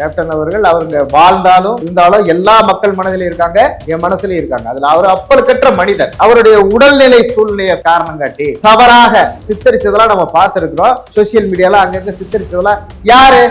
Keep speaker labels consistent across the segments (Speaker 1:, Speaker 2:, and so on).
Speaker 1: Captain அவர்கள் அவங்க வாழ்ந்தாலும் இருந்தாலும் எல்லா மக்கள் மனதிலும் இருக்காங்க என் மனசுலயும் இருக்காங்க. அதுல அவர் அப்பழுக்கற்ற மனிதர். அவருடைய உடல்நிலை சூழ்நிலையை காரணம் காட்டி தவறாக சித்தரிச்சதெல்லாம் நம்ம பார்த்திருக்கிறோம். சோசியல் மீடியால அங்கங்க சித்தரிச்சதெல்லாம் யாரு?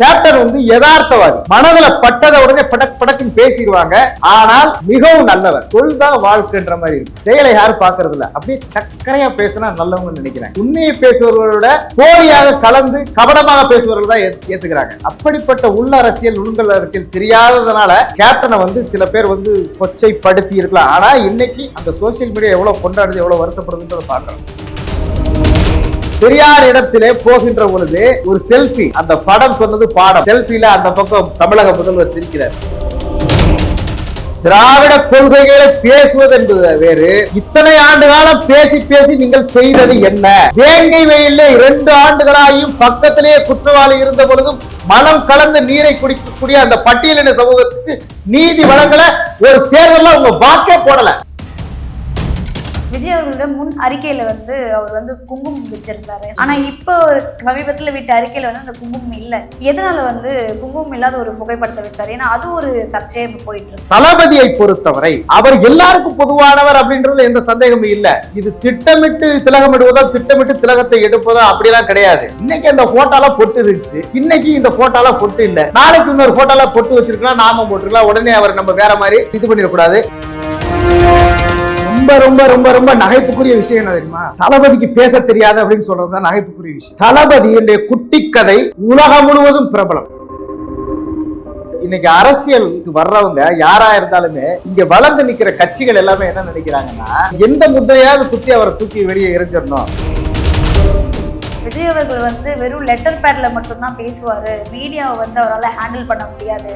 Speaker 1: கேப்டன் வந்து யதார்த்தவாதி. மனதுல பட்டதை உடனே படக் படக்குன்னு பேசிடுவாங்க. ஆனால் மிகவும் நல்லவர். சொல்தான் வாழ்க்கைன்ற மாதிரி இருக்கு செயலை யாரும் பாக்குறது இல்ல அப்படியே சக்கரையா பேசினா நல்லவங்கன்னு நினைக்கிறேன். உண்மையை பேசுபவர்களோட போலியாக கலந்து கபடமாக பேசுபவர்கள் தான் ஏத்துக்கிறாங்க. அப்படிப்பட்ட உள்ள அரசியல் உள்கல் அரசியல் தெரியாததுனால கேப்டனை வந்து சில பேர் வந்து கொச்சைப்படுத்தி இருக்கலாம். ஆனா இன்னைக்கு அந்த சோசியல் மீடியா எவ்வளவு கொண்டாடுது எவ்வளவு வருத்தப்படுதுன்றதை பாக்குறோம் பெரியார் இடத்திலே போகின்ற பொழுது ஒரு செல்ஃபி அந்த படம் சொன்னது பாடம். செல்ஃபில அந்த பக்கம் தமிழக முதல்வர் சிரிக்கிறார். திராவிட கொள்கைகளை பேசுவது என்பது வேறு. இத்தனை ஆண்டு காலம் பேசி பேசி நீங்கள் செய்தது என்ன? வேங்கை வெயிலே இரண்டு ஆண்டுகளாயும் பக்கத்திலேயே குற்றவாளி இருந்த பொழுதும் மனம் கலந்த நீரை குடிக்கக்கூடிய அந்த பட்டியலின சமூகத்துக்கு நீதி வழங்கல. ஒரு தேர்தலில் உங்க வாக்கே போடல.
Speaker 2: விஜய் அவர்களோட முன் அறிக்கையில வந்து அவர் வந்து குங்குமம் வச்சிருந்தாரு. ஆனா இப்போ ஒரு விட்ட அறிக்கையில வந்து அந்த குங்குமம் இல்லை. எதனால வந்து குங்குமம் இல்லாத ஒரு புகைப்படத்தை வச்சாரு? ஏன்னா அது ஒரு சர்ச்சையே போயிட்டு இருக்கு.
Speaker 1: தளபதியை பொறுத்தவரை அவர் எல்லாருக்கும் பொதுவானவர் அப்படின்றதுல எந்த சந்தேகமும் இல்லை. இது திட்டமிட்டு திலகமிடுவதோ திட்டமிட்டு திலகத்தை எடுப்பதோ? அப்படிலாம் கிடையாது. இன்னைக்கு அந்த போட்டோல பொட்டு இருந்துச்சு. இன்னைக்கு இந்த போட்டோல பொட்டு இல்லை. நாளைக்கு இன்னொரு போட்டோல பொட்டு வச்சிருக்கலாம் நாம போட்டிருக்கலாம். உடனே அவர் நம்ம வேற மாதிரி இது பண்ணிடக்கூடாது. ரொம்ப ரொம்ப ரொம்ப ரொம்ப நகைப்புக்குரிய விஷயம் என்ன தெரியுமா? தளபதிக்கு பேச தெரியாது அப்படின்னு சொல்றதுதான் நகைப்புக்குரிய விஷயம். தளபதி என்ற குட்டி கதை உலகம் முழுவதும் பிரபலம். இன்னைக்கு அரசியலுக்கு வர்றவங்க யாரா இருந்தாலுமே இங்க வளர்ந்து நிக்கிற கட்சிகள் எல்லாமே என்ன நினைக்கிறாங்கன்னா எந்த முத்தையாவது குத்தி அவரை தூக்கி வெளியே எரிஞ்சிடணும்.
Speaker 2: விஜய் அவர்கள் வந்து வெறும் லெட்டர் பேட்ல மட்டும்தான் பேசுவாரு. மீடியாவை வந்து அவரால் ஹேண்டில் பண்ண முடியாது.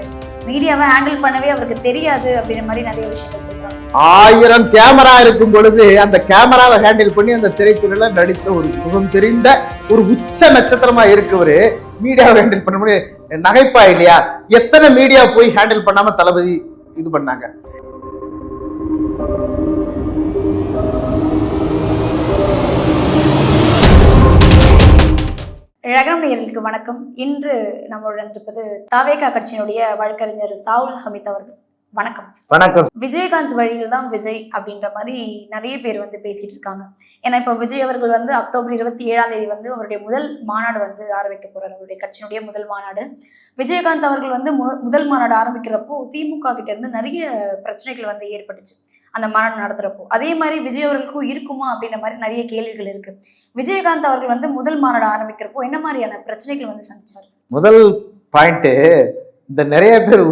Speaker 2: மீடியாவை ஹேண்டில் பண்ணவே அவருக்கு தெரியாது அப்படின்ற மாதிரி நிறைய விஷயங்கள் சொல்றாங்க.
Speaker 1: ஆயிரம் கேமரா இருக்கும் பொழுது அந்த கேமராவை ஹேண்டில் பண்ணி அந்த திரைத்துறையில நடித்த ஒரு முகம் தெரிந்த ஒரு உச்ச நட்சத்திரமா இருக்கவரு மீடியாவை ஹேண்டில் பண்ண முடியும் நகைப்பா இல்லையா? எத்தனை மீடியா போய் ஹேண்டில் பண்ணாம தளபதி இது பண்ணாங்க?
Speaker 2: ரகரம் நேயர்களுக்கு வணக்கம். இன்று நம்மளுடன் இருப்பது தாவேகா கட்சியினுடைய வழக்கறிஞர் சாவுல் ஹமீத் அவர்கள். வணக்கம்.
Speaker 1: வணக்கம்.
Speaker 2: விஜயகாந்த் வழியில் தான் விஜய் அப்படின்ற மாதிரி நிறைய பேர் வந்து பேசிட்டு இருக்காங்க. ஏன்னா இப்போ விஜய் அவர்கள் வந்து அக்டோபர் இருபத்தி ஏழாம் தேதி வந்து அவருடைய முதல் மாநாடு வந்து ஆரம்பிக்க போறாரு. அவருடைய கட்சியினுடைய முதல் மாநாடு. விஜயகாந்த் அவர்கள் வந்து மு- முதல் மாநாடு ஆரம்பிக்கிறப்போ திமுக கிட்ட இருந்து நிறைய பிரச்சனைகள் வந்து ஏற்பட்டுச்சு. அந்த மாநாடு நடத்துறப்போ. அதே மாதிரி விஜய் அவர்களுக்கும் இருக்குமா அப்படின்ற மாதிரி நிறைய கேள்விகள் இருக்கு. விஜயகாந்த் அவர்கள் வந்து முதல் மாநாடு ஆரம்பிக்கிறப்போ என்ன மாதிரியான பிரச்சனைகள் வந்து சந்திச்சார்
Speaker 1: முதல் பாயிண்ட்டு இந்த நிறைய பேர்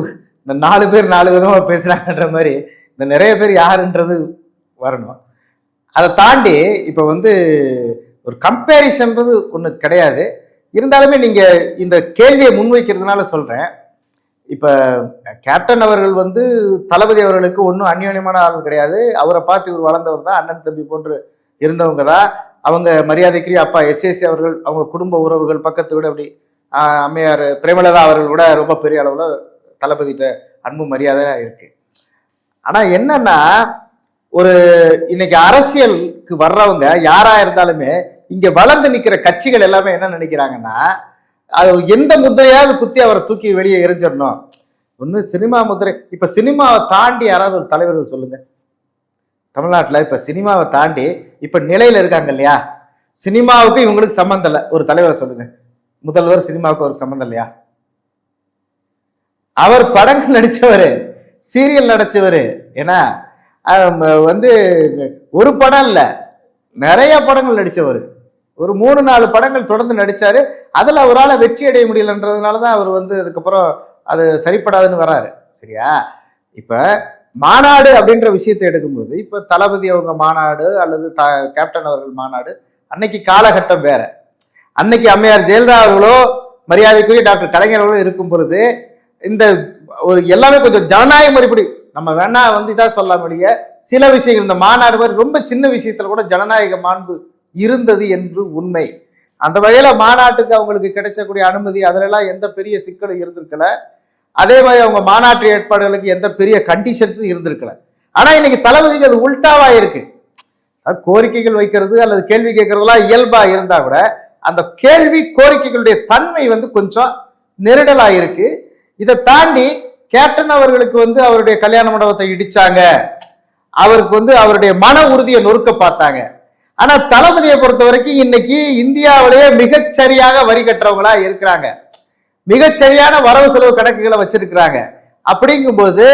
Speaker 1: இந்த நாலு பேர் நாலு விதமாக பேசுறாங்கன்ற மாதிரி இந்த நிறைய பேர் யாருன்றது வரணும். அதை தாண்டி இப்போ வந்து ஒரு கம்பேரிசன்றது ஒன்று கிடையாது. இருந்தாலுமே நீங்கள் இந்த கேள்வியை முன்வைக்கிறதுனால சொல்கிறேன் இப்போ கேப்டன் அவர்கள் வந்து தளபதி அவர்களுக்கு ஒன்றும் அந்யோன்யமான ஆள் கிடையாது. அவரை பார்த்து இவர் வளர்ந்தவர் தான் அண்ணன் தம்பி போன்று இருந்தவங்க தான். அவங்க மரியாதைக்குரிய அப்பா எஸ்எஸ்சி அவர்கள் அவங்க குடும்ப உறவுகள் பக்கத்து விட அப்படி அம்மையார் பிரேமலதா அவர்கள் கூட ரொம்ப பெரிய அளவில் தளபதிகிட்ட அன்பு மரியாதையாக இருக்குது ஆனால் என்னன்னா ஒரு இன்னைக்கு அரசியலுக்கு வர்றவங்க யாராக இருந்தாலுமே இங்கே வளர்ந்து நிற்கிற கட்சிகள் எல்லாமே என்ன நினைக்கிறாங்கன்னா அது எந்த முத்திரையாவது குத்தி அவரை தூக்கி வெளியே எரிஞ்சிடணும். ஒன்று சினிமா முத்திரை. இப்போ சினிமாவை தாண்டி யாராவது ஒரு தலைவர்கள் சொல்லுங்க. தமிழ்நாட்டில் இப்போ சினிமாவை தாண்டி இப்போ நிலையில் இருக்காங்க இல்லையா? சினிமாவுக்கு இவங்களுக்கு சம்மந்தம் இல்லை. ஒரு தலைவரை சொல்லுங்க. முதல்வர் சினிமாவுக்கு அவருக்கு சம்மந்தம் இல்லையா? அவர் படங்கள் நடித்தவர் சீரியல் நடித்தவர் ஏன்னா வந்து ஒரு படம் இல்லை. நிறைய படங்கள் நடித்தவர் ஒரு மூணு நாலு படங்கள் தொடர்ந்து நடித்தார் அதில் அவரால் வெற்றி அடைய முடியலன்றதுனால தான் அவர் வந்து அதுக்கப்புறம் அது சரிப்படாதுன்னு வராரு. சரியா? இப்போ மாநாடு அப்படின்ற விஷயத்தை எடுக்கும்போது இப்போ தளபதி அவங்க மாநாடு அல்லது த கேப்டன் அவர்கள் மாநாடு அன்னைக்கு காலகட்டம் வேற. அன்னைக்கு அம்மையார் ஜெயலலிதா அவர்களோ மரியாதைக்குரிய டாக்டர் கலைஞர் அவர்களோ இருக்கும் பொழுது இந்த ஒரு எல்லாமே கொஞ்சம் ஜனநாயக முறைப்படி நம்ம வேணா வந்து இதான் சொல்ல முடிய சில விஷயங்கள் இந்த மாநாடு மாதிரி ரொம்ப சின்ன விஷயத்துல கூட ஜனநாயக மாண்பு இருந்தது என்று உண்மை. அந்த வகையில் மாநாட்டுக்கு அவங்களுக்கு கிடைச்சக்கூடிய அனுமதி அதிலெல்லாம் எந்த பெரிய சிக்கலும் இருந்திருக்கல. அதே மாதிரி அவங்க மாநாட்டு ஏற்பாடுகளுக்கு எந்த பெரிய கண்டிஷன்ஸும் இருந்திருக்கல. ஆனால் இன்னைக்கு தளபதிக்கு அது உல்டாவா இருக்கு. கோரிக்கைகள் வைக்கிறது அல்லது கேள்வி கேட்கறதெல்லாம் இயல்பாக இருந்தால் கூட அந்த கேள்வி கோரிக்கைகளுடைய தன்மை வந்து கொஞ்சம் நெருடலாக இருக்கு. இதை தாண்டி கேப்டன் அவர்களுக்கு வந்து அவருடைய கல்யாண மண்டபத்தை இடிச்சாங்க. அவருக்கு வந்து அவருடைய மன உறுதியை நொறுக்க பார்த்தாங்க. ஆனா தளபதியை பொறுத்த வரைக்கும் இன்னைக்கு இந்தியாவிலேயே மிகச்சரியாக வரி கட்டுறவங்களா இருக்கிறாங்க. மிகச்சரியான வரவு செலவு கணக்குகளை வச்சிருக்கிறாங்க. அப்படிங்கும்போது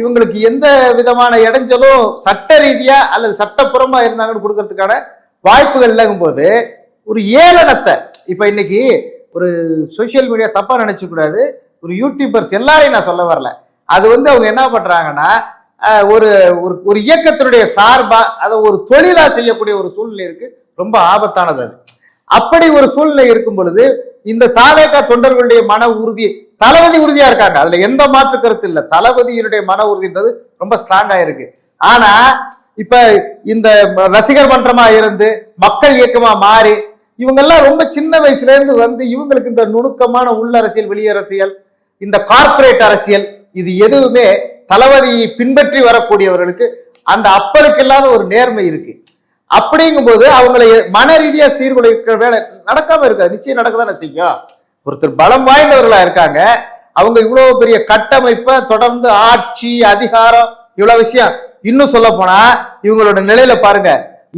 Speaker 1: இவங்களுக்கு எந்த விதமான இடைஞ்சலும் சட்ட ரீதியா அல்லது சட்டப்புறமா இருந்தாங்கன்னு கொடுக்கறதுக்கான வாய்ப்புகள் இல்லைங்கும் போது ஒரு ஏளனத்தை இப்ப இன்னைக்கு ஒரு சோஷியல் மீடியா தப்பா நினைச்சுக்க கூடாது. ஒரு யூடியூபர்ஸ் எல்லாரையும் நான் சொல்ல வரல. அது வந்து அவங்க என்ன பண்றாங்கன்னா ஒரு ஒரு ஒரு இயக்கத்தினுடைய சார்பா அதை ஒரு தொழிலா செய்யக்கூடிய ஒரு சூழ்நிலை இருக்கு. ரொம்ப ஆபத்தானது அது. அப்படி ஒரு சூழ்நிலை இருக்கும் பொழுது இந்த தாவேகா தொண்டர்களுடைய மன உறுதி தளபதி உறுதியா இருக்காங்க. அதுல எந்த மாற்று கருத்து இல்லை. தளபதியினுடைய மன உறுதின்றது ரொம்ப ஸ்ட்ராங்கா இருக்கு. ஆனா இப்ப இந்த ரசிகர் மன்றமா இருந்து மக்கள் இயக்கமா மாறி இவங்கெல்லாம் ரொம்ப சின்ன வயசுல இருந்து வந்து இவங்களுக்கு இந்த நுணுக்கமான உள்ள அரசியல் வெளிய அரசியல் இந்த கார்ப்பரேட் அரசியல் இது எதுவுமே தளபதியை பின்பற்றி வரக்கூடியவர்களுக்கு அந்த அப்பலுக்கு இல்லாத ஒரு நேர்மை இருக்கு. அப்படிங்கும்போது அவங்களை மன ரீதியா சீர்குலைக்கிற வேலை நடக்காம இருக்காது. நிச்சயம் நடக்கதானே செய்யும். ஒருத்தர் பலம் வாய்ந்தவர்களா இருக்காங்க. அவங்க இவ்வளவு பெரிய கட்டமைப்பை தொடர்ந்து ஆட்சி அதிகாரம் இவ்வளவு விஷயம். இன்னும் சொல்ல போனா இவங்களோட நிலையில பாருங்க.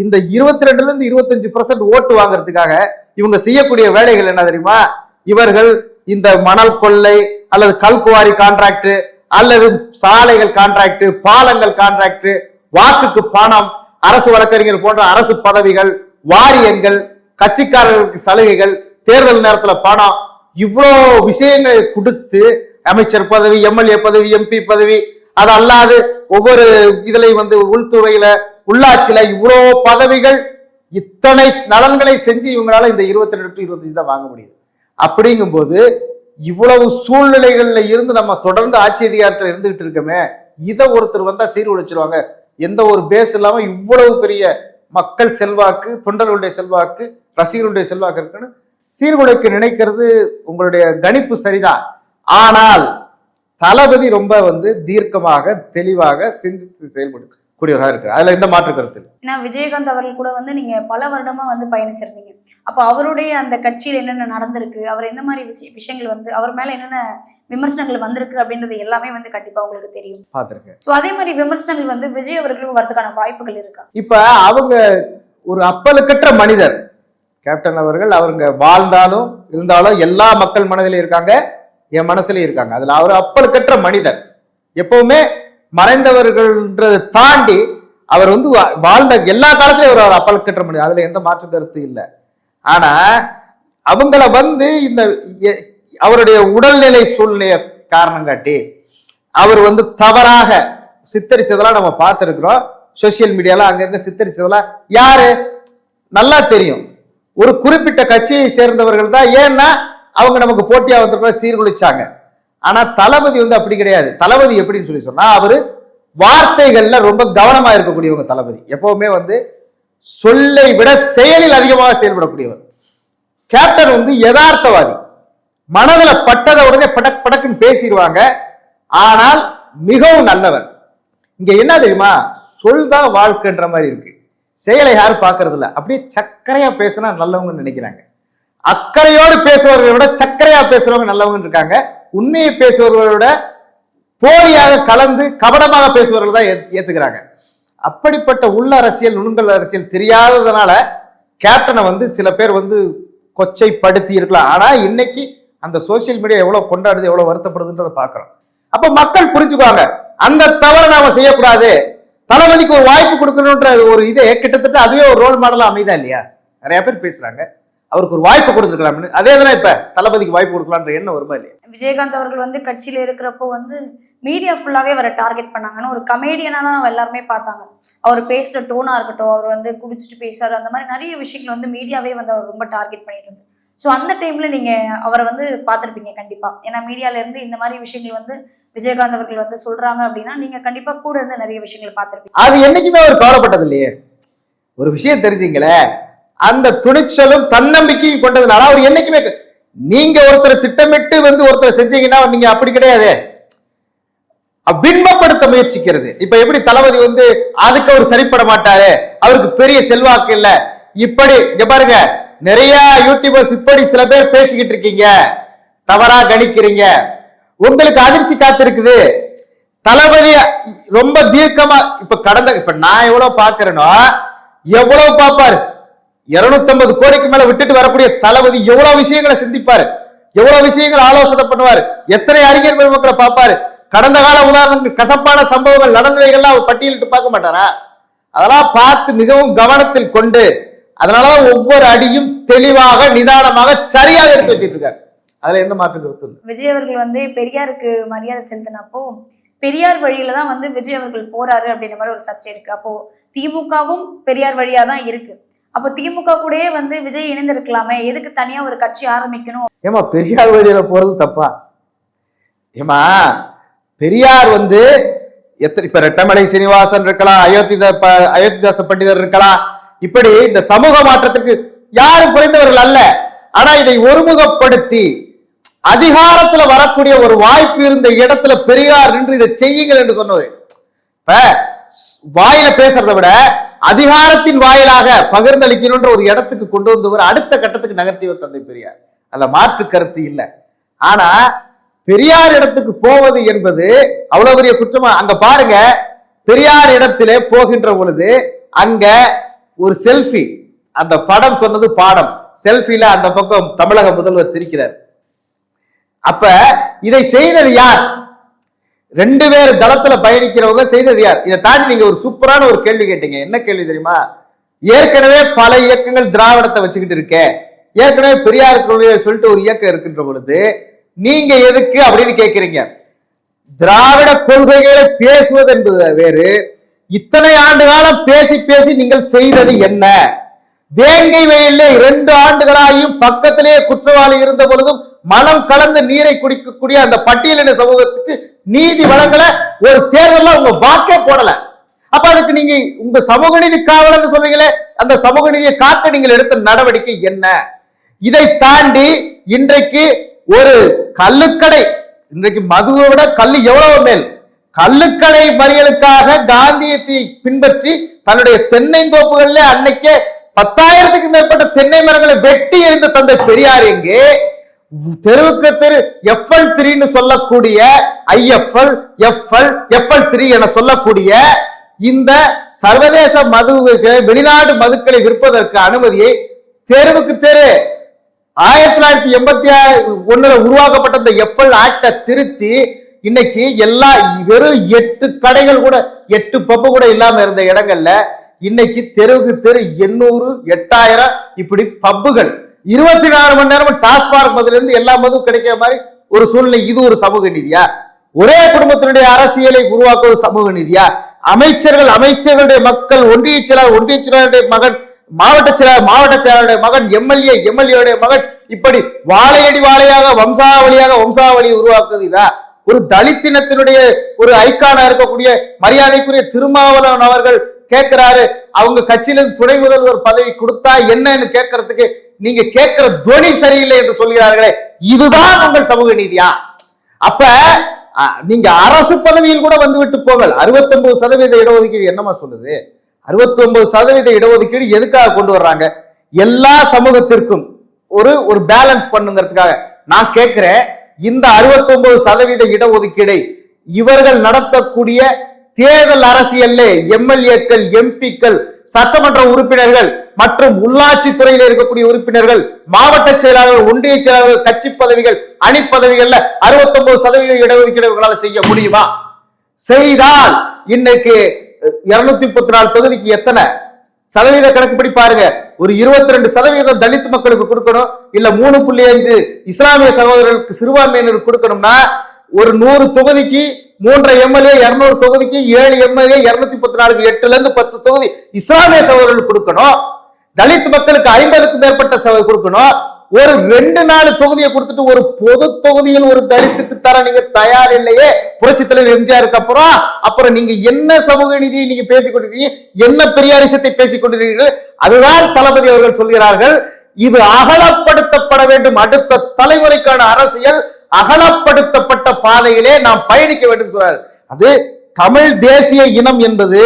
Speaker 1: இந்த இருபத்தி ரெண்டுல இருந்து இருபத்தஞ்சு பர்சன்ட் ஓட்டு வாங்குறதுக்காக இவங்க செய்யக்கூடிய வேலைகள் என்ன தெரியுமா? இவர்கள் இந்த மணல் கொள்ளை அல்லது கல்குவாரி கான்ட்ராக்ட் அல்லது சாலைகள் கான்ட்ராக்ட் பாலங்கள் கான்ட்ராக்ட் வாக்குக்கு பணம் அரசு வழக்கறிஞர் போன்ற அரசு பதவிகள் வாரியங்கள் கட்சிக்காரர்களுக்கு சலுகைகள் தேர்தல் நேரத்தில் பணம் இவ்வளோ விஷயங்களை கொடுத்து அமைச்சர் பதவி எம்எல்ஏ பதவி எம்பி பதவி அது அல்லாது ஒவ்வொரு இதுலையும் வந்து உள்துறையில உள்ளாட்சியில இவ்வளோ பதவிகள் இத்தனை நலன்களை செஞ்சு இவங்களால இந்த இருபத்தி ரெண்டு டு இருபத்தஞ்சு தான் வாங்க முடியுது. அப்படிங்கும்போது இவ்வளவு சூழ்நிலைகள்ல இருந்து நம்ம தொடர்ந்து ஆட்சி அதிகாரத்தில் இருந்துகிட்டு இருக்கோமே இதை ஒருத்தர் வந்தா சீர்குலைச்சிருவாங்க. எந்த ஒரு பேஸ் இல்லாம இவ்வளவு பெரிய மக்கள் செல்வாக்கு தொண்டர்களுடைய செல்வாக்கு ரசிகர்களுடைய செல்வாக்கு இருக்குன்னு சீர்குலைக்க நினைக்கிறது உங்களுடைய கணிப்பு சரிதான் ஆனால் தளபதி ரொம்ப வந்து தீர்க்கமாக தெளிவாக சிந்தித்து செயல்படக்கூடியவராக இருக்கிறார். அதுல எந்த மாற்று கருத்து.
Speaker 2: ஏன்னா விஜயகாந்த் அவர்கள் கூட வந்து நீங்க பல வருடமா வந்து பயணிச்சிருந்தீங்க. அப்ப அவருடைய அந்த கட்சியில் என்னென்ன நடந்திருக்கு அவர் எந்த மாதிரி விஷய விஷயங்கள் வந்து அவர் மேல என்னென்ன விமர்சனங்கள் வந்திருக்கு அப்படின்றது எல்லாமே வந்து கண்டிப்பா உங்களுக்கு தெரியும்.
Speaker 1: பார்த்திருக்கேன்
Speaker 2: சோ அதே மாதிரி விமர்சனங்கள் வந்து விஜய் அவர்களும் வரதுக்கான வாய்ப்புகள் இருக்கா?
Speaker 1: இப்ப அவங்க ஒரு அப்பலுக்கற்ற மனிதர். கேப்டன் அவர்கள் அவங்க வாழ்ந்தாலும் இருந்தாலும் எல்லா மக்கள் மனதிலும் இருக்காங்க என் மனசுலயும் இருக்காங்க. அதுல அவர் அப்பலுக்கற்ற மனிதர். எப்பவுமே மறைந்தவர்கள்ன்றதை தாண்டி அவர் வந்து வாழ்ந்த எல்லா காலத்திலும் அவர் அப்பலுக்கற்ற மனிதர். அதுல எந்த மாற்று கருத்து இல்லை. ஆனா அவங்கள வந்து இந்த அவருடைய உடல்நிலை சூழ்நிலைய காரணம் காட்டி அவர் வந்து தவறாக சித்தரிச்சதெல்லாம் நம்ம பார்த்துருக்குறோம். சோசியல் மீடியால அங்கங்க சித்தரிச்சதெல்லாம் யாரு? நல்லா தெரியும். ஒரு குறிப்பிட்ட கட்சியை சேர்ந்தவர்கள் தான் ஏன்னா அவங்க நமக்கு போட்டியா வந்தப்ப சீர்குலைச்சாங்க. ஆனா தளபதி வந்து அப்படி கிடையாது. தளபதி எப்படின்னு சொல்லி சொன்னா அவரு வார்த்தைகள்ல ரொம்ப கவனமா இருக்கக்கூடியவங்க தளபதி. எப்பவுமே வந்து சொல்லை விட செயலில் அதிகமாக செயல்படக்கூடியவர். கேப்டன் வந்து யதார்த்தவாதி. மனதில் பட்டதை உடனே படக் படக்குன்னு பேசிடுவாங்க. ஆனால் மிகவும் நல்லவர். இங்க என்ன தெரியுமா? சொல் தான் வாழ்க்கைன்ற மாதிரி இருக்கு. செயலை யாரும் பார்க்கறது இல்லை அப்படியே சக்கரையா பேசினா நல்லவங்கன்னு நினைக்கிறாங்க. அக்கறையோடு பேசுபவர்களை விட சக்கரையா பேசுறவங்க நல்லவங்க இருக்காங்க. உண்மையை பேசுபவர்களை விட போலியாக கலந்து கபடமாக பேசுபவர்கள் தான் ஏத்துக்கிறாங்க. அப்படிப்பட்ட உள்ள அரசியல் நுணுங்கல் அரசியல் தெரியாததுனால கேப்டனை வந்து சில பேர் வந்து கொச்சைப்படுத்தி இருக்கலாம் ஆனால் இன்னைக்கு அந்த சோசியல் மீடியா எவ்வளோ கொண்டாடுது எவ்வளோ வருத்தப்படுதுன்றதை பார்க்குறோம். அப்போ மக்கள் புரிஞ்சுக்குவாங்க. அந்த தவறை நாம் செய்யக்கூடாது. தளபதிக்கு ஒரு வாய்ப்பு கொடுக்கணுன்ற ஒரு இதே கிட்டத்தட்ட அதுவே ஒரு ரோல் மாடலாக அமைதா இல்லையா? நிறைய பேர் பேசுகிறாங்க அவருக்கு ஒரு வாய்ப்பு கொடுத்துருக்கலாம் அதே தானே இப்ப தளபதிக்கு வாய்ப்பு கொடுக்கலான்ற எண்ணம் வருமா இல்லையா?
Speaker 2: விஜயகாந்த் அவர்கள் வந்து கட்சியில இருக்கிறப்போ வந்து மீடியா ஃபுல்லாவே அவரை டார்கெட் பண்ணாங்கன்னு ஒரு கமேடியனா தான் எல்லாருமே பார்த்தாங்க. அவர் பேசுற டோனா இருக்கட்டும் அவர் வந்து குடிச்சிட்டு பேசுறாரு அந்த மாதிரி நிறைய விஷயங்கள் வந்து மீடியாவே வந்து அவர் ரொம்ப டார்கெட் பண்ணிட்டு இருந்தது. ஸோ அந்த டைம்ல நீங்க அவரை வந்து பார்த்திருப்பீங்க கண்டிப்பா. ஏன்னா மீடியால இருந்து இந்த மாதிரி விஷயங்கள் வந்து விஜயகாந்த் அவர்கள் வந்து சொல்றாங்க அப்படின்னா நீங்க கண்டிப்பா கூட இருந்து நிறைய விஷயங்கள் பார்த்திருப்பீங்க.
Speaker 1: அது என்னைக்குமே அவர் கவலைப்பட்டது இல்லையே. ஒரு விஷயம் தெரிஞ்சுங்களே அந்த துணிச்சலும் தன்னம்பிக்கையும் கொண்டதுனால அவர் என்னைக்குமே நீங்க ஒருத்தரை திட்டமிட்டு வந்து ஒருத்தரை செஞ்சீங்கன்னா நீங்க அப்படி கிடையாது. பின்பப்படுத்த முயற்சிக்கிறது. இப்ப எப்படி தளபதி வந்து அதுக்கு அவர் சரிப்பட மாட்டாரு? அவருக்கு பெரிய செல்வாக்கு இல்ல. இப்படி இங்க பாருங்க நிறைய யூடியூபர்ஸ் இப்படி சில பேர் பேசிக்கிட்டு இருக்கீங்க. தவறா கணிக்கிறீங்க. உங்களுக்கு அதிர்ச்சி காத்திருக்குது. தளபதி ரொம்ப தீர்க்கமா இப்ப கடந்த இப்ப நான் எவ்வளவு பாக்குறேனோ எவ்வளவு பார்ப்பாரு? 250 கோடிக்கு மேல விட்டுட்டு வரக்கூடிய தளபதி எவ்வளவு விஷயங்களை சிந்திப்பாரு? எவ்வளவு விஷயங்கள் ஆலோசனை பண்ணுவாரு? எத்தனை அறிஞர் பெருமக்களை பார்ப்பாரு? கடந்த கால உதாரணங்கள் கசப்பான சம்பவங்கள் நடந்தவைகள்லாம் அவர் பட்டியலிட்டு பார்க்க மாட்டாரா? அதெல்லாம் பார்த்து மிகவும் கவனத்தில் கொண்டு அதனாலதான் ஒவ்வொரு அடியும் தெளிவாக நிதானமாக சரியாக எடுத்து வச்சிட்டு இருக்காரு அதுல எந்த மாற்று கருத்து
Speaker 2: விஜய் அவர்கள் வந்து பெரியாருக்கு மரியாதை செலுத்தினப்போ பெரியார் வழியில தான் வந்து விஜய் அவர்கள் போறாரு அப்படின்ற மாதிரி ஒரு சர்ச்சை இருக்கு. அப்போ திமுகவும் பெரியார் வழியா தான் இருக்கு. அப்போ திமுக கூடயே வந்து விஜய் இணைந்திருக்கலாமே? எதுக்கு தனியா ஒரு கட்சி ஆரம்பிக்கணும்?
Speaker 1: ஏமா பெரியார் வழியில போறது தப்பா? ஏமா பெரியார் வந்து எத்தனை இப்ப ரெட்டமலை சீனிவாசன் இருக்கலாம் அயோத்தித அயோத்திதாச பண்டிதர் இருக்கலாம். இப்படி இந்த சமூக மாற்றத்துக்கு யாரும் குறைந்தவர்கள் அல்ல. ஆனா இதை ஒருமுகப்படுத்தி அதிகாரத்துல வரக்கூடிய ஒரு வாய்ப்பு இருந்த இடத்துல பெரியார் நின்று இதை செய்யுங்கள் என்று சொன்னவர். இப்ப வாயில பேசுறதை விட அதிகாரத்தின் வாயிலாக பகிர்ந்தளிக்கணும்ன்ற ஒரு இடத்துக்கு கொண்டு வந்தவர் அடுத்த கட்டத்துக்கு நகர்த்தியவர் தந்தை பெரியார். அந்த மாற்று கருத்து இல்லை. ஆனா பெரியார் இடத்துக்கு போவது என்பது அவ்வளவு பெரிய குற்றமா? அங்க பாருங்க பெரியார் இடத்திலே போகின்ற பொழுது அங்க ஒரு செல்ஃபி. அந்த படம் சொன்னது பாடம். செல்ஃபில அந்த பக்கம் தமிழக முதல்வர் சிரிக்கிறார். அப்ப இதை செய்தது யார்? ரெண்டு பேர் தளத்துல பயணிக்கிறவங்க செய்தது யார்? இதை தாண்டி நீங்க ஒரு சூப்பரான ஒரு கேள்வி கேட்டீங்க. என்ன கேள்வி தெரியுமா? ஏற்கனவே பல இயக்கங்கள் திராவிடத்தை வச்சுக்கிட்டு இருக்கே. ஏற்கனவே பெரியார் கொள்கையை சொல்லிட்டு ஒரு இயக்கம் இருக்கின்ற பொழுது நீங்க எதுக்கு அப்படின்னு கேட்கிறீங்க திராவிட கொள்கைகளை பேசுவது என்பது வேறு. இத்தனை ஆண்டு காலம் பேசி பேசி நீங்கள் செய்தது என்ன? வேங்கை வெயிலே இரண்டு ஆண்டுகளாயும் பக்கத்திலேயே குற்றவாளி இருந்த பொழுதும் மனம் கலந்த நீரை குடிக்கக்கூடிய அந்த பட்டியலின சமூகத்துக்கு நீதி வழங்கல ஒரு தேர்தல்ல உங்க வாக்கே போடல. அப்ப அதுக்கு நீங்க உங்க சமூக நீதி காவலன்னு சொல்றீங்களே அந்த சமூக நீதியை காக்க நீங்கள் எடுத்த நடவடிக்கை என்ன? இதை தாண்டி இன்றைக்கு ஒரு கல்லுக்கடை இன்றைக்கு மதுவை விட கல்லு எவ்வளவு மேல்? கல்லுக்கடை மறியலுக்காக காந்தியத்தை பின்பற்றி தன்னுடைய தென்னைந்தோப்புகள்ல அன்னைக்கே பத்தாயிரத்துக்கு மேற்பட்ட தென்னை மரங்களை வெட்டி எறிந்த தந்தை பெரியார் எங்கே? தெருவுக்கு தெரு எஃப்எல் த்ரீன்னு சொல்லக்கூடிய ஐஎஃப்எல் எஃப்எல் எஃப்எல் த்ரீ என சொல்லக்கூடிய இந்த சர்வதேச மதுவுக்கு வெளிநாடு மதுக்களை விற்பதற்கு அனுமதியை தெருவுக்கு தெரு. ஆயிரத்தி தொள்ளாயிரத்தி எண்பத்தி ஒண்ணுல உருவாக்கப்பட்ட இந்த எஃப்எல் ஆக்டை திருத்தி இன்னைக்கு எல்லா வெறும் எட்டு கடைகள் கூட எட்டு பப்பு கூட இல்லாம இருந்த இடங்கள்ல இன்னைக்கு தெருவுக்கு தெரு எண்ணூறு எட்டாயிரம் இப்படி பப்புகள் இருபத்தி நாலு மணி நேரமும் டாஸ்மார்க் மதுல இருந்து எல்லா மதுவும் கிடைக்கிற மாதிரி ஒரு சூழ்நிலை. இது ஒரு சமூக நீதியா? ஒரே குடும்பத்தினுடைய அரசியலை உருவாக்குவது சமூக நீதியா? அமைச்சர்கள் அமைச்சர்களுடைய மக்கள் ஒன்றிய செயலாளர் ஒன்றிய செயலாளருடைய மகன் மாவட்ட செயலாளர் மாவட்ட செயலாளருடைய மகன் எம்எல்ஏ எம்எல்ஏடைய மகன் இப்படி வாழையடி வாழையாக வம்சாவளியாக வம்சாவளி உருவாக்குதுதா ஒரு தலித்தினத்தினுடைய ஒரு ஐக்கானா இருக்கக்கூடிய மரியாதைக்குரிய திருமாவளவன் அவர்கள் கேட்கிறாரு. அவங்க கட்சியிலிருந்து துணை முதல்வர் பதவி கொடுத்தா என்னன்னு கேட்கறதுக்கு நீங்க கேட்கிற துவனி சரியில்லை என்று சொல்கிறார்களே இதுதான் உங்கள் சமூக நீதியா? அப்ப நீங்க அரசு பதவியில் கூட வந்து விட்டு போங்கள். 69% சதவீத இடஒதுக்கீடு என்னமா சொல்லுது? 69% சதவீத இடஒதுக்கீடு எதுக்காக கொண்டு வர்றாங்க? எல்லா சமூகத்திற்கும் ஒரு ஒரு பேலன்ஸ் பண்ணுங்கிறதுக்காக. நான் கேட்கிறேன் இந்த 69% சதவீத இடஒதுக்கீடை இவர்கள் நடத்தக்கூடிய தேர்தல் அரசியல்ல எம்எல்ஏக்கள் எம்பிக்கள் சட்டமன்ற உறுப்பினர்கள் மற்றும் உள்ளாட்சி துறையில் இருக்கக்கூடிய உறுப்பினர்கள் மாவட்ட செயலாளர்கள் ஒன்றிய செயலாளர்கள் கட்சி பதவிகள் அணி பதவிகள்ல 69% சதவீத இடஒதுக்கீடு செய்ய முடியுமா? செய்தால் இன்னைக்கு இருநூத்தி முப்பத்தி நாலு தொகுதிக்கு எத்தனை சதவீத கணக்குப்படி பாருங்க. ஒரு இருபத்தி ரெண்டு சதவீதம் தலித் மக்களுக்கு கொடுக்கணும். இல்ல மூணு புள்ளி அஞ்சு இஸ்லாமிய சகோதரர்களுக்கு சிறுபான்மையினருக்கு கொடுக்கணும்னா ஒரு நூறு தொகுதிக்கு மூன்றரை எம்எல்ஏ இருநூறு தொகுதிக்கு ஏழு எம்எல்ஏ இருநூத்தி முப்பத்தி நாலுக்கு எட்டுல இருந்து பத்து தொகுதி இஸ்லாமிய சகோதரர்களுக்கு கொடுக்கணும். தலித் மக்களுக்கு ஐம்பதுக்கு மேற்பட்ட ச- கொடுக்கணும். ஒரு ரெண்டு நாலு தொகுதியை கொடுத்துட்டு ஒரு பொது தொகுதியில் ஒரு தலித்துக்கு தர நீங்க தயார் இல்லையே. புரட்சி தலைவர் எம்ஜிஆருக்கு அப்புறம் அப்புறம் நீங்க என்ன சமூக நீதியை நீங்க பேசிக் கொண்டிருக்கீங்க? என்ன பெரியாரிசத்தை பேசிக் கொண்டிருக்கீர்கள்? அதுதான் தளபதி அவர்கள் சொல்கிறார்கள். இது அகலப்படுத்தப்பட வேண்டும். அடுத்த தலைமுறைக்கான அரசியல் அகலப்படுத்தப்பட்ட பாதையிலே நாம் பயணிக்க வேண்டும் சொல்றாரு அது தமிழ் தேசிய இனம் என்பது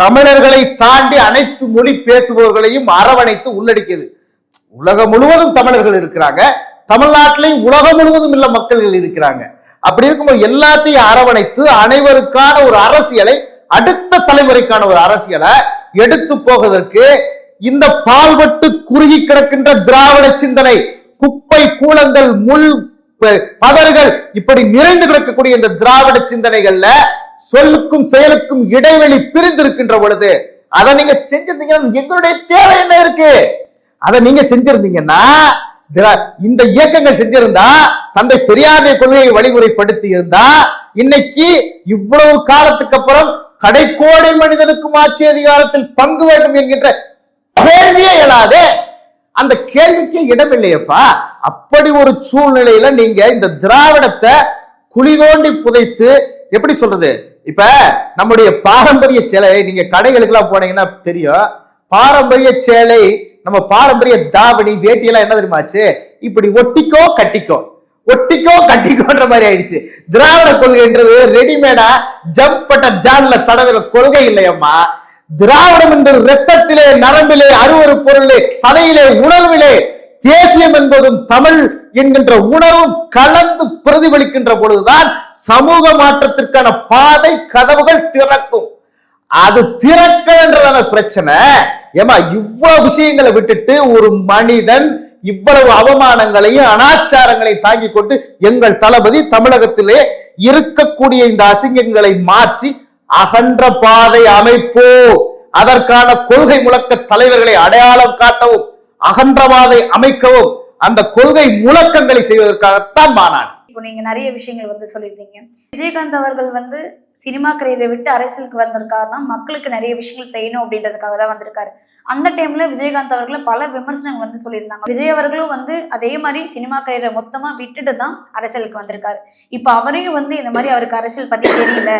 Speaker 1: தமிழர்களை தாண்டி அனைத்து மொழி பேசுபவர்களையும் அரவணைத்து உள்ளடக்கியது. உலகம் முழுவதும் தமிழர்கள் இருக்கிறாங்க.
Speaker 3: தமிழ்நாட்டிலையும் உலகம் முழுவதும் உள்ள மக்கள்கள் இருக்கிறாங்க. அப்படி இருக்கும்போது எல்லாத்தையும் அரவணைத்து அனைவருக்கான ஒரு அரசியலை அடுத்த தலைமுறைக்கான ஒரு அரசியலை எடுத்து போவதற்கு இந்த பால்பட்டு குறுகி கிடக்கின்ற திராவிட சிந்தனை குப்பை கூலங்கள் முள் பதர்கள் இப்படி நிறைந்து கிடக்கக்கூடிய இந்த திராவிட சிந்தனைகள்ல சொல்லுக்கும் செயலுக்கும் இடைவெளி பிரிந்திருக்கின்ற பொழுது அதை நீங்க செஞ்சிருந்தீங்கன்னா எங்களுடைய தேவை என்ன இருக்கு? அதை நீங்க செஞ்சிருந்தீங்கன்னா திரா- இந்த இயக்கங்கள் செஞ்சிருந்தா தந்தை பெரியாருடைய கொள்கையை வழிமுறைப்படுத்தி இருந்தா இன்னைக்கு இவ்வளவு காலத்துக்கு அப்புறம் கடைக்கோடி மனிதனுக்கும் ஆட்சி அதிகாரத்தில் பங்கு வேண்டும் என்கின்ற கேள்வியே எழாதே அந்த கேள்விக்கு இடமில்லையப்பா அப்படி ஒரு சூழ்நிலையில நீங்க இந்த திராவிடத்தை குழி தோண்டி புதைத்து எப்படி சொல்றது? இப்ப நம்முடைய பாரம்பரிய சேலை நீங்க கடைகளுக்கு எல்லாம் போனீங்கன்னா தெரியும். பாரம்பரிய சேலை நம்ம பாரம்பரிய தாவணி வேட்டியெல்லாம் என்ன தெரியுமாச்சு இப்படி ஒட்டிக்கோ கட்டிக்கோ. ஒட்டிக்கோ கட்டிக்கோன்ற மாதிரி ஆயிடுச்சு. திராவிட கொள்கைன்றது ரெடிமேடா ஜம்ப் பட்ட ஜான்ல தடவுற கொள்கை இல்லையம்மா. திராவிடம் என்று ரத்தத்திலே நரம்பிலே அறுவறு பொருளே சதையிலே உணர்விலே தேசியம் என்பதும் தமிழ் என்கின்ற உணர்வும் கலந்து பிரதிபலிக்கின்ற பொழுதுதான் சமூக மாற்றத்திற்கான பாதை கதவுகள் திறக்கும். அது திறக்கன்றதான பிரச்சனை. ஏமா இவ்வளவு விஷயங்களை விட்டுட்டு ஒரு மனிதன் இவ்வளவு அவமானங்களையும் அனாச்சாரங்களையும் தாங்கிக் கொண்டு எங்கள் தளபதி தமிழகத்திலே இருக்கக்கூடிய இந்த அசிங்கங்களை மாற்றி அகன்ற பாதை அமைப்போ. அதற்கான கொள்கை முழக்க தலைவர்களை அடையாளம் காட்டவும் அகன்றவாதை அமைக்கவும் அந்த கொள்கை முழக்கங்களை செய்வதற்காகத்தான் மாநாடு.
Speaker 2: இப்போ நீங்க நிறைய விஷயங்கள் வந்து சொல்லியிருந்தீங்க. விஜயகாந்த் அவர்கள் வந்து சினிமா கரியரை விட்டு அரசியலுக்கு வந்திருக்காருன்னா மக்களுக்கு நிறைய விஷயங்கள் செய்யணும் அப்படின்றதுக்காக தான் வந்திருக்காரு. அந்த டைம்ல விஜயகாந்த் அவர்களை பல விமர்சனங்கள் வந்து சொல்லியிருந்தாங்க. விஜய் அவர்களும் வந்து அதே மாதிரி சினிமா கரியரை மொத்தமா விட்டுட்டு தான் அரசியலுக்கு வந்திருக்காரு. இப்போ அவரையும் வந்து இந்த மாதிரி அவருக்கு அரசியல் பத்தி தெரியல.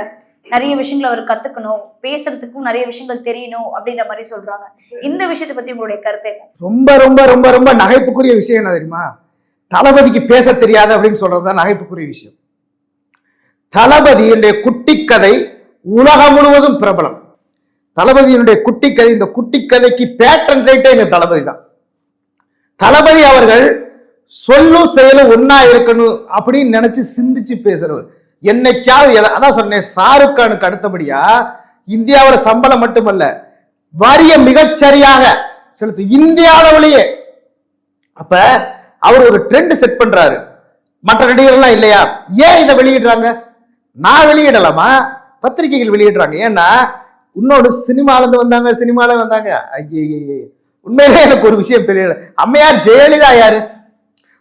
Speaker 2: நிறைய விஷயங்கள் அவர் கத்துக்கணும் பேசுறதுக்கும் நிறைய விஷயங்கள் தெரியணும் அப்படின்ற மாதிரி சொல்றாங்க. இந்த விஷயத்தை பத்தி உங்களுடைய கருத்து என்ன?
Speaker 1: ரொம்ப ரொம்ப ரொம்ப ரொம்ப நகைப்புக்குரிய விஷயம் என்ன தெரியுமா? தளபதிக்கு பேச தெரியாது அப்படின்னு சொல்றதுதான் நகைப்புக்குரிய விஷயம். தளபதியினுடைய குட்டி கதை உலகம் முழுவதும் பிரபலம். தளபதியினுடைய குட்டி கதை இந்த குட்டி கதைக்கு பேட்டன் ரைட்டே இந்த தளபதி தான். தளபதி அவர்கள் சொல்லும் செயலும் ஒன்னா இருக்கணும் அப்படின்னு நினைச்சு சிந்திச்சு பேசுறவர். என்னைக்காவது அதான் சொன்னேன் ஷாருக் கானுக்கு அடுத்தபடியா இந்தியாவோட சம்பளம் மட்டுமல்ல வரிய மிகச்சரியாக செலுத்து இந்திய அளவுலயே அப்ப அவர் ஒரு ட்ரெண்ட் செட் பண்றாரு. மற்ற நடிகர்கள்லாம் இல்லையா? ஏன் இதை வெளியிடுறாங்க? நான் வெளியிடலாமா? பத்திரிகைகள் வெளியிடுறாங்க. ஏன்னா இன்னொரு சினிமால இருந்து வந்தாங்க சினிமால வந்தாங்க. ஐயே உண்மையிலே எனக்கு ஒரு விஷயம் தெரியல. அம்மையார் ஜெயலலிதா யாரு?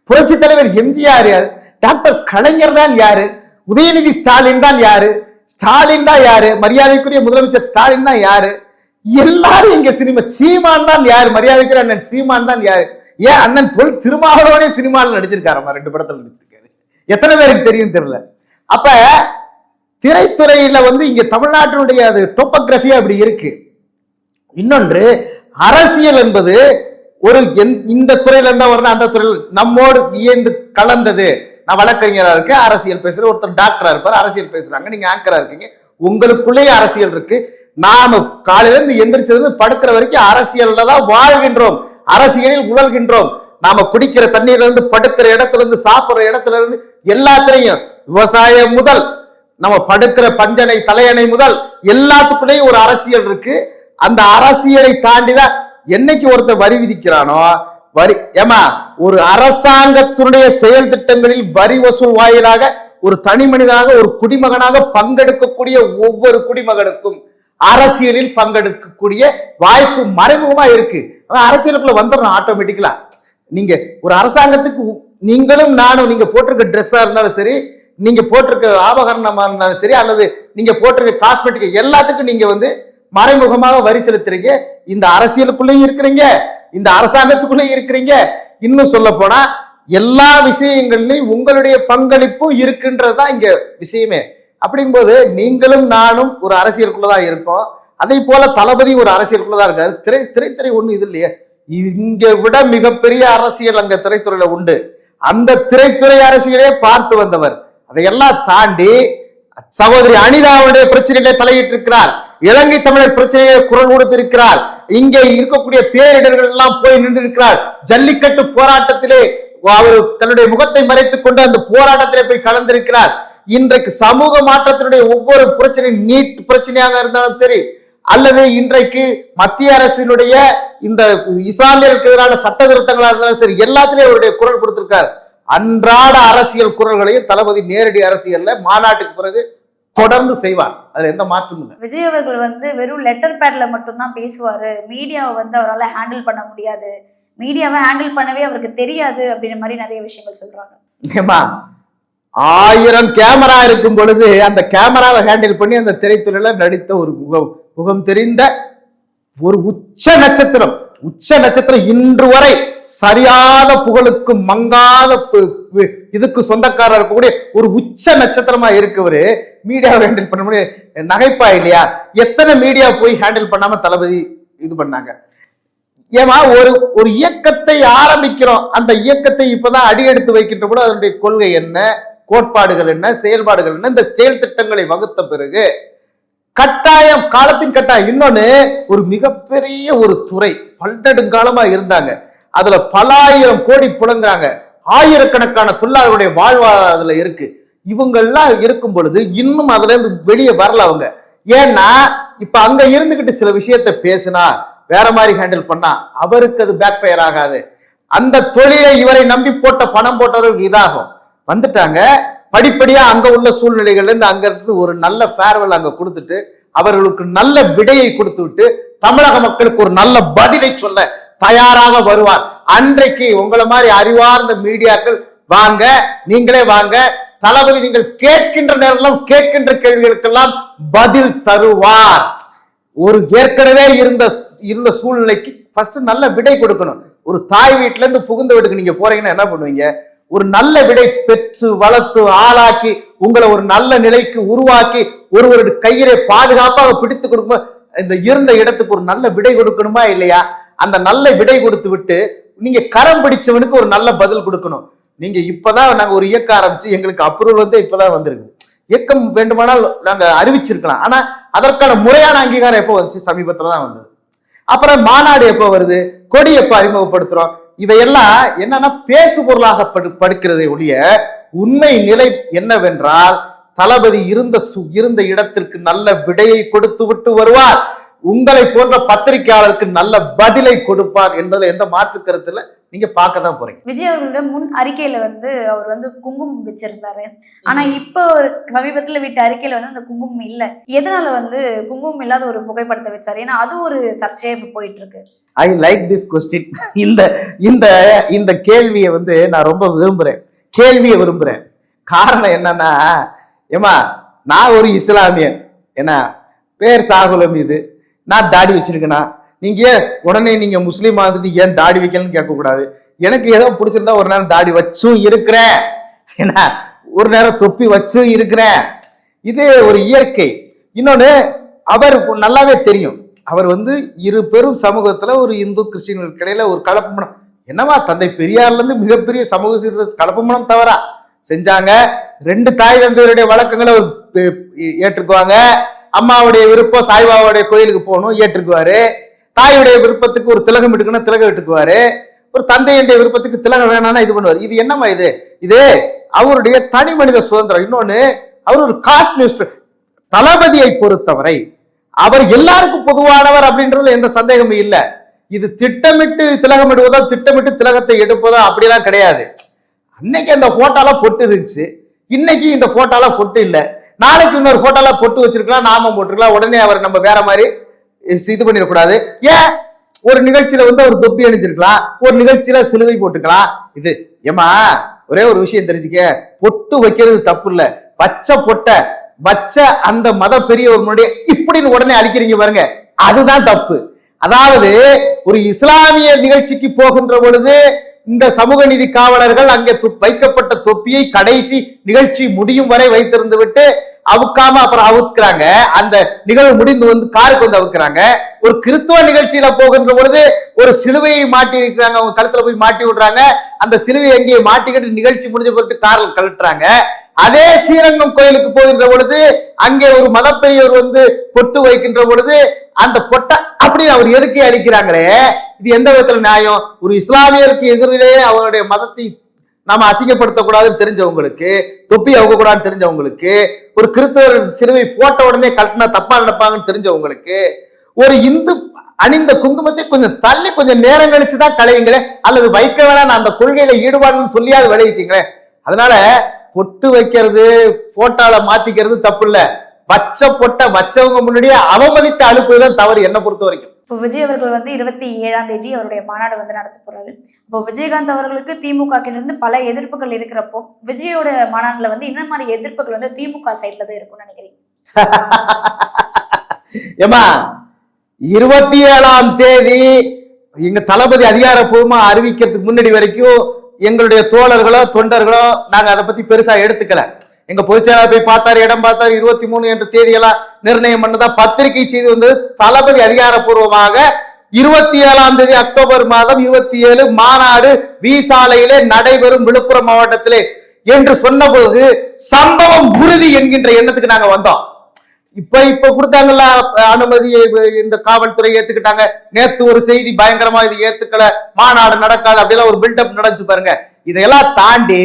Speaker 1: புரட்சி தலைவர் எம்ஜிஆர் யாரு? டாக்டர் கலைஞர் தான் யாரு? உதயநிதி ஸ்டாலின் தான் யாரு? ஸ்டாலின் தான் யாரு? மரியாதைக்குரிய முதலமைச்சர் ஸ்டாலின் தான் யாரு? எல்லாரும் இங்க சினிமா சீமான் தான் யாரு? மரியாதைக்குரிய அண்ணன் சீமான் தான் யாரு? ஏன் அண்ணன் தொல் திருமாவளவனே சினிமாவில் நடிச்சிருக்காரம்மா ரெண்டு படத்துல நடிச்சிருக்காரு. எத்தனை பேருக்கு தெரியும் தெரியல. அப்ப திரைத்துறையில வந்து இங்க தமிழ்நாட்டினுடைய அது டோப்போகிராஃபி அப்படி இருக்கு. இன்னொன்று அரசியல் என்பது ஒரு இந்த துறையில இருந்தா வரணும் அந்த துறையில் நம்மோடு இயந்து கலந்தது. நான் வழக்கறிஞராக இருக்கேன் அரசியல் பேசுகிற ஒருத்தர் டாக்டராக இருப்பார் அரசியல் பேசுகிறாங்க நீங்கள் ஆங்கராக இருக்கீங்க. உங்களுக்குள்ளேயே அரசியல் இருக்கு. நாம் காலையிலேருந்து எந்திரிச்சிருந்து படுக்கிற வரைக்கும் அரசியலில் தான் வாழ்கின்றோம். அரசியலில் உழல்கின்றோம். நாம குடிக்கிற தண்ணீர்ல இருந்து படுக்கிற இடத்துல இருந்து சாப்பிட்ற இடத்துல இருந்து எல்லாத்துலயும் விவசாயம் முதல் நம்ம படுக்கிற பஞ்சனை தலையணை முதல் எல்லாத்துக்குள்ளேயும் ஒரு அரசியல் இருக்கு. அந்த அரசியலை தாண்டிதான் என்னைக்கு ஒருத்தர் வரி விதிக்கிறானோ வரி ஏமா ஒரு அரசாங்கத்தினுடைய செயல் திட்டங்களில் வரி வசூல் வாயிலாக ஒரு தனி மனிதனாக ஒரு குடிமகனாக பங்கெடுக்கக்கூடிய ஒவ்வொரு குடிமகனுக்கும் அரசியலில் பங்கெடுக்கக்கூடிய வாய்ப்பு மறைமுகமா இருக்கு. அரசியலுக்குள்ள வந்துடணும் ஆட்டோமேட்டிக்கலா நீங்க ஒரு அரசாங்கத்துக்கு உ- நீங்களும் நானும் நீங்க போட்டிருக்க ட்ரெஸ்ஸா இருந்தாலும் சரி நீங்க போட்டிருக்க ஆபகரணமா இருந்தாலும் சரி அல்லது நீங்க போட்டிருக்க காஸ்மெட்டிக் எல்லாத்துக்கும் நீங்க வந்து மறைமுகமாக வரி செலுத்துறீங்க. இந்த அரசியலுக்குள்ளேயும் இருக்கிறீங்க. இந்த அரசாங்கத்துக்குள்ளே இருக்கிறீங்க. இன்னும் சொல்ல போனா எல்லா விஷயங்கள்லையும் உங்களுடைய பங்களிப்பும் இருக்குன்றதுதான் இங்க விஷயமே. அப்படிங்கும்போது நீங்களும் நானும் ஒரு அரசியலுக்குள்ளதான் இருக்கோம். அதே போல தளபதி ஒரு அரசியலுக்குள்ளதான் இருக்காரு. திரை திரைத்துறை ஒண்ணு இது இல்லையே. இங்க விட மிகப்பெரிய அரசியல் அங்க திரைத்துறையில உண்டு. அந்த திரைத்துறை அரசியலே பார்த்து வந்தவர். அதையெல்லாம் தாண்டி சகோதரி அனிதாவுடைய பிரச்சனையிலே தலையிட்டிருக்கிறார். இலங்கை தமிழர் பிரச்சனையை குரல் கொடுத்திருக்கிறார். இங்கே இருக்கக்கூடிய பேரிடர்கள் எல்லாம் போய் நின்றிருக்கிறார். ஜல்லிக்கட்டு போராட்டத்திலே அவர் தன்னுடைய முகத்தை மறைத்துக் கொண்டு அந்த போராட்டத்திலே போய் கலந்திருக்கிறார். இன்றைக்கு சமூக மாற்றத்தினுடைய ஒவ்வொரு பிரச்சனை நீட் பிரச்சனையாக இருந்தாலும் சரி அல்லது இன்றைக்கு மத்திய அரசினுடைய இந்த இஸ்லாமியர்களுக்கு எதிரான சட்ட திருத்தங்களா இருந்தாலும் சரி எல்லாத்திலையும் அவருடைய குரல் கொடுத்திருக்கார். அன்றாட அரசியல் குரல்களையும் தளபதி நேரடி அரசியல்ல மாநாட்டுக்கு பிறகு தொடர்ந்து செய்வார். அதுல எந்த மாற்றமும் இல்லை.
Speaker 2: விஜய் அவர்கள் வந்து வெறும் லெட்டர் பேட்ல மட்டும்தான் பேசுவாரு. மீடியாவை வந்து அவரால் ஹேண்டில் பண்ண முடியாது. மீடியாவை ஹேண்டில் பண்ணவே அவருக்கு தெரியாது அப்படின்ற மாதிரி நிறைய விஷயங்கள் சொல்றாங்க.
Speaker 1: ஏம்மா ஆயிரம் கேமரா இருக்கும் பொழுது அந்த கேமராவை ஹேண்டில் பண்ணி அந்த திரைத்துறையில நடித்த ஒரு முகம் முகம் தெரிந்த ஒரு உச்ச நட்சத்திரம் உச்ச நட்சத்திரம் இன்று வரை சரியாத புகழுக்கு மங்காத இதுக்கு சொந்தக்காரர் இருக்கக்கூடிய ஒரு உச்ச நட்சத்திரமா இருக்கவரு மீடியாவை ஹேண்டில் பண்ண முடியும் நகைப்பா இல்லையா? எத்தனை மீடியா போய் ஹேண்டில் பண்ணாம தளபதி இது பண்ணாங்க? ஏமா ஒரு ஒரு இயக்கத்தை ஆரம்பிக்கிறோம். அந்த இயக்கத்தை இப்பதான் அடியெடுத்து வைக்கின்ற கூட அதனுடைய கொள்கை என்ன? கோட்பாடுகள் என்ன? செயல்பாடுகள் என்ன? இந்த செயல் திட்டங்களை வகுத்த பிறகு கட்டாயம் காலத்தின் கட்டாயம். இன்னொன்னு ஒரு மிகப்பெரிய ஒரு துறை பல்லெடுங்காலமா இருந்தாங்க. அதுல பலாயிரம் கோடி புலங்குறாங்க. ஆயிரக்கணக்கான தொழிலாளர்களுடைய வாழ்வாதாரம் அதுல இருக்கு. இவங்கெல்லாம் இருக்கும் பொழுது இன்னும் அதுல இருந்து வெளியே வரல அவங்க. ஏன்னா இப்ப அங்க இருந்துகிட்டு சில விஷயத்த பேசினா வேற மாதிரி ஹேண்டில் பண்ணா அவருக்கு அது பேக் ஃபயர் ஆகாது. அந்த தொழிலை இவரை நம்பி போட்ட பணம் போட்டவர்களுக்கு இதாகும். வந்துட்டாங்க. படிப்படியா அங்க உள்ள சூழ்நிலைகள்ல இருந்து அங்க இருந்து ஒரு நல்ல ஃபேர்வெல் அங்க கொடுத்துட்டு அவர்களுக்கு நல்ல விடையை கொடுத்து விட்டு தமிழக மக்களுக்கு ஒரு நல்ல பதிலை சொல்ல தயாராக வருவார். அன்றைக்கு உங்களை மாதிரி அறிவார்ந்த மீடியாக்கள் வாங்க நீங்களே வாங்க தளபதி நீங்கள் கேட்கின்ற நேரம் கேட்கின்ற கேள்விகளுக்கெல்லாம் பதில் தருவார். ஒரு ஏற்கனவே இருந்த இருந்த சூழ்நிலைக்கு ஃபர்ஸ்ட் நல்ல விடை கொடுக்கணும். ஒரு தாய் வீட்டுல இருந்து புகுந்த வீட்டுக்கு நீங்க போறீங்கன்னா என்ன பண்ணுவீங்க? ஒரு நல்ல விடை பெற்று வளர்த்து ஆளாக்கி உங்களை ஒரு நல்ல நிலைக்கு உருவாக்கி ஒருவருடைய கையிலே பாதுகாப்பாக பிடித்து கொடுக்கும்போது இந்த இருந்த இடத்துக்கு ஒரு நல்ல விடை கொடுக்கணுமா இல்லையா? அந்த நல்ல விடை கொடுத்து விட்டு நீங்க கரம் பிடிச்சவனுக்கு ஒரு நல்ல பதில் கொடுக்கணும். நீங்க இப்பதான் நாங்க ஒரு இயக்கம் ஆரம்பிச்சு எங்களுக்கு அப்ரூவல் வந்து இப்பதான் வந்திருக்கு இயக்கம் வேண்டுமானால் நாங்க அறிவிச்சிருக்கலாம். ஆனா அதற்கான முறையான அங்கீகாரம் எப்போ வந்துச்சு? சமீபத்துல தான் வந்தது. அப்புறம் மாநாடு எப்போ வருது? கொடி எப்போ அறிமுகப்படுத்துறோம்? இவையெல்லாம் என்னன்னா பேசு பொருளாக படு படுக்கிறதை ஒழிய உண்மை நிலை என்னவென்றால் தளபதி இருந்த சு- இருந்த இடத்திற்கு நல்ல விடையை கொடுத்து விட்டு வருவார். உங்களை போன்ற பத்திரிகையாளருக்கு நல்ல பதிலை கொடுப்பார் என்பது எந்த மாற்று கருத்துல நீங்க பார்க்க தான் போறீங்க.
Speaker 2: விஜய் அவர்களோட முன் அறிக்கையில வந்து அவர் வந்து குங்குமம் வச்சிருந்தாரு. ஆனா இப்போ சமீபத்துல விட்ட அறிக்கையில வந்து அந்த குங்குமம் இல்ல. எதனால வந்து குங்குமம் இல்லாத ஒரு புகைப்படத்தை வச்சாரு? ஏன்னா அது ஒரு சர்ச்சையா இப்ப போயிட்டு இருக்கு
Speaker 1: ஐ லைக் திஸ் கொஸ்டின் இந்த இந்த இந்த கேள்வியை வந்து நான் ரொம்ப விரும்புறேன். கேள்வியை விரும்புறேன். காரணம் என்னன்னா ஏமா நான் ஒரு இஸ்லாமியன். என்ன பேர் சாகுலம் இது. நான் தாடி வச்சிருக்கேனா? நீங்க ஏன் உடனே நீங்க முஸ்லீம் ஆகுது ஏன் தாடி வைக்கலன்னு கேட்கக்கூடாது? எனக்கு ஏதோ பிடிச்சிருந்தா ஒரு நேரம் தாடி வச்சும் இருக்கிறேன். என்ன ஒரு நேரம் தொப்பி வச்சும் இருக்கிறேன். இது ஒரு இயற்கை. இன்னொன்னு அவர் நல்லாவே தெரியும். அவர் வந்து இரு பெரும் சமூகத்துல ஒரு இந்து கிறிஸ்டின்களுக்கு இடையில ஒரு கலப்பமனம் என்னவா தந்தை பெரியார்லேருந்து மிகப்பெரிய சமூக சீர்திருத்த கலப்பமனம் தவறா? செஞ்சாங்க. ரெண்டு தாய் தந்தையருடைய வழக்கங்களை அவர் ஏற்றுக்குவாங்க. அம்மாவுடைய விருப்பம் சாய்பாபாவுடைய கோயிலுக்கு போகணும் ஏற்றுக்குவாரு. தாயுடைய விருப்பத்துக்கு ஒரு திலகம் எடுக்கணும் திலகம் எடுத்துக்குவாரு ஒரு தந்தையுடைய விருப்பத்துக்கு திலகம் வேணாம்னா இது பண்ணுவார். இது என்னம்மா இது? இது அவருடைய தனி மனித சுதந்திரம். இன்னொன்னு அவர் ஒரு காஸ்ட் மினிஸ்டர் தளபதியை பொறுத்தவரை அவர் எல்லாருக்கும் பொதுவானவர் அப்படின்றதுல எந்த சந்தேகமும் இல்லை. இது திட்டமிட்டு திலகம் இடுவதோ திட்டமிட்டு திலகத்தை எடுப்பதோ அப்படிலாம் கிடையாது. அன்னைக்கு அந்த போட்டோலாம் பொட்டு இருந்துச்சு. இன்னைக்கு இந்த போட்டோலாம் பொட்டு இல்லை. நாளைக்கு இன்னொரு போட்டோலாம் பொட்டு வச்சிருக்கலாம் நாமம் போட்டிருக்கலாம். உடனே அவர் நம்ம வேற மாதிரி இது பண்ணிடக்கூடாது. ஏன்? ஒரு நிகழ்ச்சியில வந்து ஒரு தொப்பி அணிஞ்சிருக்கலாம். ஒரு நிகழ்ச்சியில சிலுவை போட்டுக்கலாம். இது ஏமா ஒரே ஒரு விஷயம் தெரிஞ்சுக்க. பொட்டு வைக்கிறது தப்பு இல்ல. பச்சை பொட்டை வச்ச அந்த மத பெரியவர் இப்படின்னு உடனே அழிக்கிறீங்க பாருங்க. அதுதான் தப்பு. அதாவது ஒரு இஸ்லாமிய நிகழ்ச்சிக்கு போகின்ற பொழுது இந்த சமூக நீதி காவலர்கள் அங்கே வைக்கப்பட்ட தொப்பியை கடைசி நிகழ்ச்சி முடியும் வரை வைத்திருந்து விட்டு அவுக்காம அப்புறம் அவுக்கிறாங்க அந்த நிகழ்வு முடிந்து வந்து காருக்கு வந்து அவுக்குறாங்க. ஒரு கிறித்துவ நிகழ்ச்சியில போகின்ற பொழுது ஒரு சிலுவையை மாட்டி இருக்கிறாங்க அவங்க கழுத்துல போய் மாட்டி விடுறாங்க. அந்த சிலுவை எங்கேயே மாட்டிக்கிட்டு நிகழ்ச்சி முடிஞ்ச பொருட்டு காரில் கழட்டுறாங்க. அதே ஸ்ரீரங்கம் கோயிலுக்கு போகின்ற பொழுது அங்கே ஒரு மதப்பெரியவர் வந்து பொட்டு வைக்கின்ற பொழுது அந்த பொட்டை அப்படின்னு அவர் எதுக்கே அடிக்கிறாங்களே? இது எந்த விதத்துல நியாயம்? ஒரு இஸ்லாமியருக்கு எதிரிலே அவருடைய மதத்தை நாம அசிங்கப்படுத்தக்கூடாதுன்னு தெரிஞ்சவங்களுக்கு தொப்பி அவுக்கக்கூடாதுன்னு தெரிஞ்சவங்களுக்கு ஒரு கிறிஸ்தவர் சிலுவை போட்ட உடனே கட்டினா தப்பா நடப்பாங்கன்னு தெரிஞ்சவங்களுக்கு ஒரு இந்து அணிந்த குங்குமத்தை கொஞ்சம் தள்ளி கொஞ்சம் நேரம் கழிச்சு தான் களையுங்களேன். அல்லது வைக்க வேணாம் நான் அந்த கொள்கையில ஈடுபாடுன்னு சொல்லியாவது விளைவிக்கீங்களே அதனால பொட்டு வைக்கிறது போட்டோல மாத்திக்கிறது தப்பு இல்லை. வச்ச பொட்டை வச்சவங்க முன்னாடியே அவமதித்து அழுப்புதான் தவறு. என்ன பொறுத்த வரைக்கும்.
Speaker 2: இப்போ விஜய் அவர்கள் வந்து இருபத்தி ஏழாம் தேதி அவருடைய மாநாடு வந்து நடத்த போறாரு. இப்போ விஜயகாந்த் அவர்களுக்கு திமுக இருந்து பல எதிர்ப்புகள் இருக்கிறப்போ விஜயோட மாநாடுல வந்து என்ன மாதிரி எதிர்ப்புகள் வந்து திமுக சைட்ல தான் இருக்கும்னு நினைக்கிறீங்க?
Speaker 1: ஏமா இருபத்தி ஏழாம் தேதி எங்க தளபதி அதிகாரப்பூர்வமா அறிவிக்கிறதுக்கு முன்னாடி வரைக்கும் எங்களுடைய தோழர்களோ தொண்டர்களோ நாங்க அதை பத்தி பெருசா எடுத்துக்கல. எங்க பொதுச்செயலாளர் போய் பார்த்தாரு இடம் பார்த்தாரு இருபத்தி மூணு என்ற தேதியெல்லாம் நிர்ணயம் பண்ணதா பத்திரிகை செய்தி வந்தது. தளபதி அதிகாரப்பூர்வமாக இருபத்தி ஏழாம் தேதி அக்டோபர் மாதம் இருபத்தி ஏழு மாநாடு வி சாலையிலே நடைபெறும் விழுப்புரம் மாவட்டத்திலே என்று சொன்னபோது சம்பவம் உறுதி என்கின்ற எண்ணத்துக்கு நாங்க வந்தோம். இப்ப இப்ப கொடுத்தாங்கல்ல அனுமதி இந்த காவல்துறை ஏத்துக்கிட்டாங்க. நேத்து ஒரு செய்தி பயங்கரமா இது ஏத்துக்கல மாநாடு நடக்காது அப்படியெல்லாம் ஒரு பில்டப் நடந்துச்சு பாருங்க. இதையெல்லாம் தாண்டி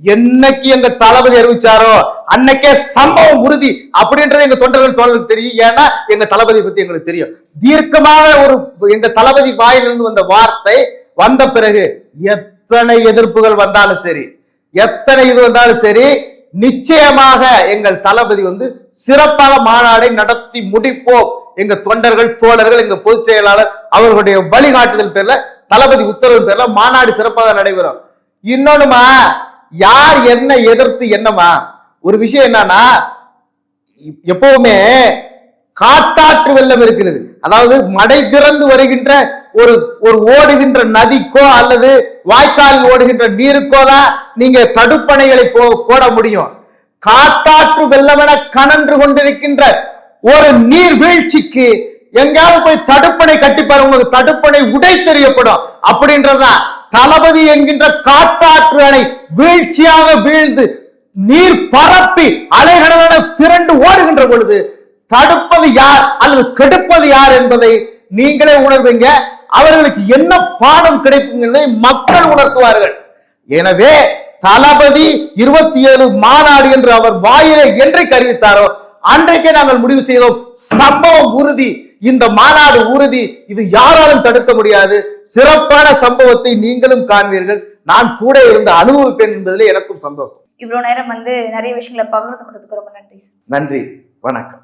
Speaker 1: என்னைக்கு எங்க தளபதி அறிவிச்சாரோ அன்னைக்கே சம்பவம் உறுதி அப்படின்றது எங்க தொண்டர்கள் தோழர்களுக்கு தெரியும். ஏன்னா எங்க தளபதி பத்தி எங்களுக்கு தெரியும். தீர்க்கமாக ஒரு எங்க தளபதி வாயிலிருந்து வந்த வார்த்தை வந்த பிறகு எத்தனை எதிர்ப்புகள் வந்தாலும் சரி எத்தனை இது வந்தாலும் சரி நிச்சயமாக எங்கள் தளபதி வந்து சிறப்பாக மாநாடை நடத்தி முடிப்போம். எங்க தொண்டர்கள் தோழர்கள் எங்க பொதுச் செயலாளர் அவர்களுடைய வழிகாட்டுதல் பேர்ல தளபதி உத்தரவு பேர்ல மாநாடு சிறப்பாக நடைபெறும். இன்னொன்னுமா யார் என்ன எதிர்த்து என்னமா? ஒரு விஷயம் என்னன்னா எப்பவுமே காட்டாற்று வெள்ளம் இருக்கிறது. அதாவது மடை திறந்து வருகின்ற ஒரு ஒரு ஓடுகின்ற நதிக்கோ அல்லது வாய்க்காலில் ஓடுகின்ற நீருக்கோ தான் நீங்க தடுப்பணைகளை போ போட முடியும். காட்டாற்று வெள்ளமென கணன்று கொண்டிருக்கின்ற ஒரு நீர்வீழ்ச்சிக்கு எங்கேயாவது போய் தடுப்பணை கட்டிப்பாரு. உங்களுக்கு தடுப்பணை உடை தெரியப்படும். அப்படின்றதான் தளபதி என்கின்ற காட்டாற்று அணை வீழ்ச்சியாக வீழ்ந்து நீர் பரப்பி அலைகடலான திரண்டு ஓடுகின்ற பொழுது தடுப்பது யார் அல்லது கெடுப்பது யார் என்பதை நீங்களே உணர்வீங்க. அவர்களுக்கு என்ன பாடம் கிடைக்கும் என்பதை மக்கள் உணர்த்துவார்கள். எனவே தளபதி இருபத்தி ஏழு மாநாடு என்று அவர் வாயிலை என்றைக்கு அறிவித்தாரோ அன்றைக்கே நாங்கள் முடிவு செய்தோம். சம்பவம் உறுதி. இந்த மாநாடு உறுதி. இது யாராலும் தடுக்க முடியாது. சிறப்பான சம்பவத்தை நீங்களும் காண்பீர்கள். நான் கூட இருந்து அனுபவிப்பேன் என்பதிலே எனக்கும் சந்தோஷம்.
Speaker 2: இவ்வளவு நேரம் வந்து நிறைய விஷயங்களை பகிர்ந்து கொண்டதுக்கு ரொம்ப நன்றி
Speaker 1: நன்றி. வணக்கம்.